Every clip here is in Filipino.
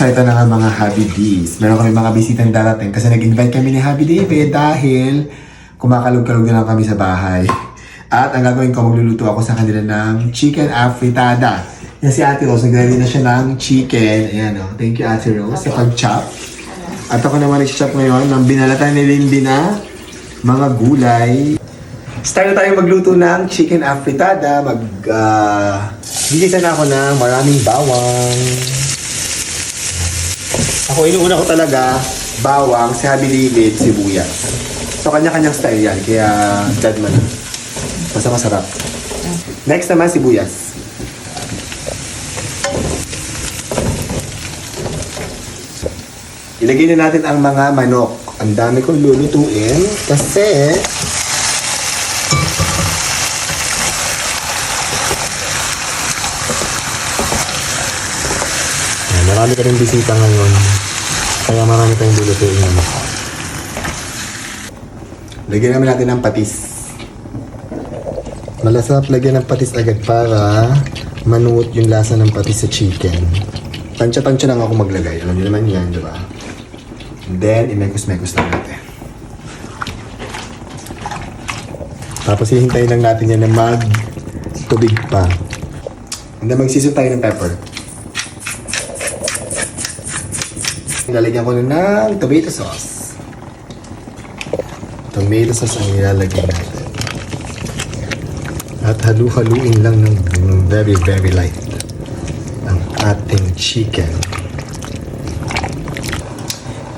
Ito na nga mga Happy Days. Meron kami mga bisitang darating kasi nag-invite kami ni Happy David dahil kumakalog-kalog na lang kami sa bahay. At ang gagawin ko, magluluto ako sa kanila ng chicken afritada. Yan si Ate Rose, nagready na siya ng chicken. Ayan o. Thank you Ate Rose sa pag-chop. At ako naman nag-chop ngayon ng binalatan ni Lindy na mga gulay. Start na tayo magluto ng chicken afritada. Mag, uh, na ako ng maraming bawang. Ako, inuuna ko talaga, bawang, si David, sibuyas. So, kanya-kanyang style yan. Kaya, dad man. Basta masarap. Next naman, sibuyas. Ilagay na natin ang mga manok. Ang dami kong lulutuin kasi marami ka rin bisita ngayon. Kaya marami tayong lulutuin. Lagyan naman natin ng patis. Malasarap lagyan ng patis agad para manuot yung lasa ng patis sa chicken. Tansya-tansya lang ako maglagay. Alam niyo naman yan, di ba? And then, imekos-mekos lang natin. Tapos hihintayin lang natin yan na mag tubig pa. And then magsisip tayo ng pepper. Nilalagyan ko na ng tomato sauce. Tomato sauce ang nilalagyan natin. At halu-haluin lang ng very, very light ang ating chicken.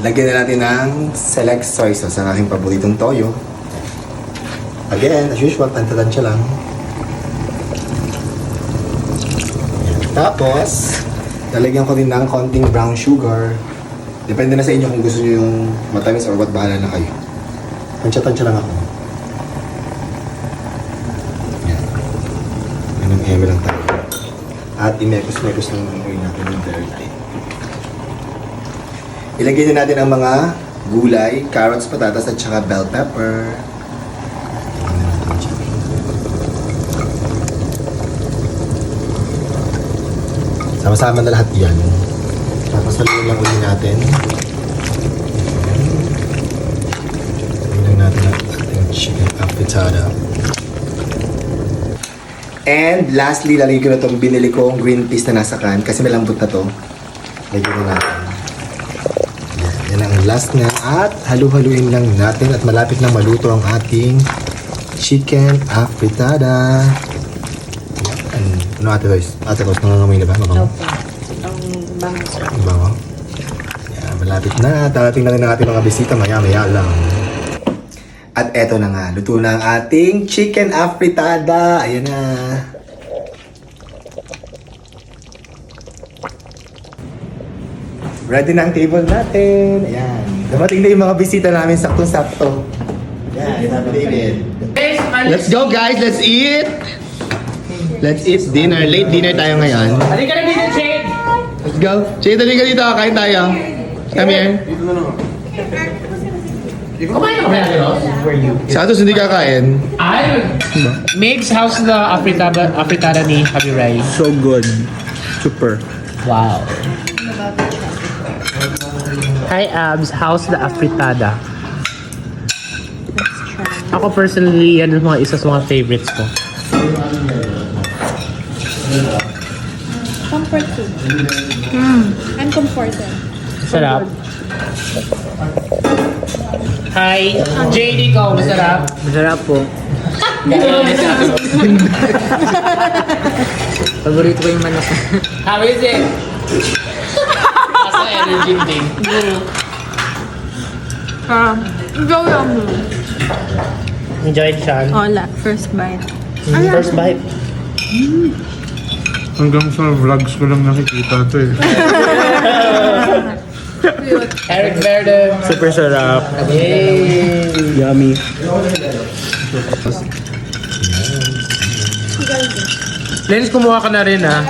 Lagyan na natin ng select soy sauce, ang aking paboritong toyo. Again, as usual, tanta-tansya lang. Tapos, lalagyan ko rin ng konting brown sugar. Depende na sa inyo kung gusto nyo yung matamis or what, bahala na kayo. Tansya-tansya lang ako. Yan. Ganun eme lang tayo. At imekos-mekos lang ang natin ng very light. Ilagay na natin ang mga gulay, carrots, patatas, at saka bell pepper. Sama-sama na lahat yan. Tapos haluin lang ulit natin. Tingnan natin ang ating chicken afritada. And lastly, lalagay ko na itong binili kong green peas na nasa can kasi may lambot na to. Lagyan na natin. Yan, yan ang last na at halu-haluin lang natin at malapit na maluto ang ating chicken afritada. Ano ate Royce? Ate Royce, nangangamoy na ba? Mabango? Opo. Ang bango sir. Ang bango? Yan, malapit na. Darating na rin ang ating mga bisita maya-maya lang. At eto na nga, luto na ang ating chicken afritada. Ayan na. Ready na ang table natin. Ayan. Dumating na yung mga bisita namin saktong-sakto. Ayan, sabi David. Let's go guys, let's eat! Let's eat dinner. Late dinner tayo ngayon. Halika na dito, Go. Chito, halika dito. Kain tayo. Come here. Kumain ka ba yan, Ross? Si Atos hindi kakain. Ay! Migs, how's the afritada, afritada ni Happy Ray? So good. Super. Wow. Hi, Abs. How's the afritada? Ako personally, yan ang mga isa sa mga favorites ko. Comfort food. Mm. I'm comforted. Sarap. Hi, JD ko. Masarap. Masarap po. Paborito ko yung manok. How is it? Asa energy din. Um, go yummy. Enjoyed siya. Hola, first bite. First bite. Hanggang sa vlogs ko lang nakikita ito eh. Eric Verde. Super sarap. Yay! Yummy. Lens, kumuha ka na rin ah.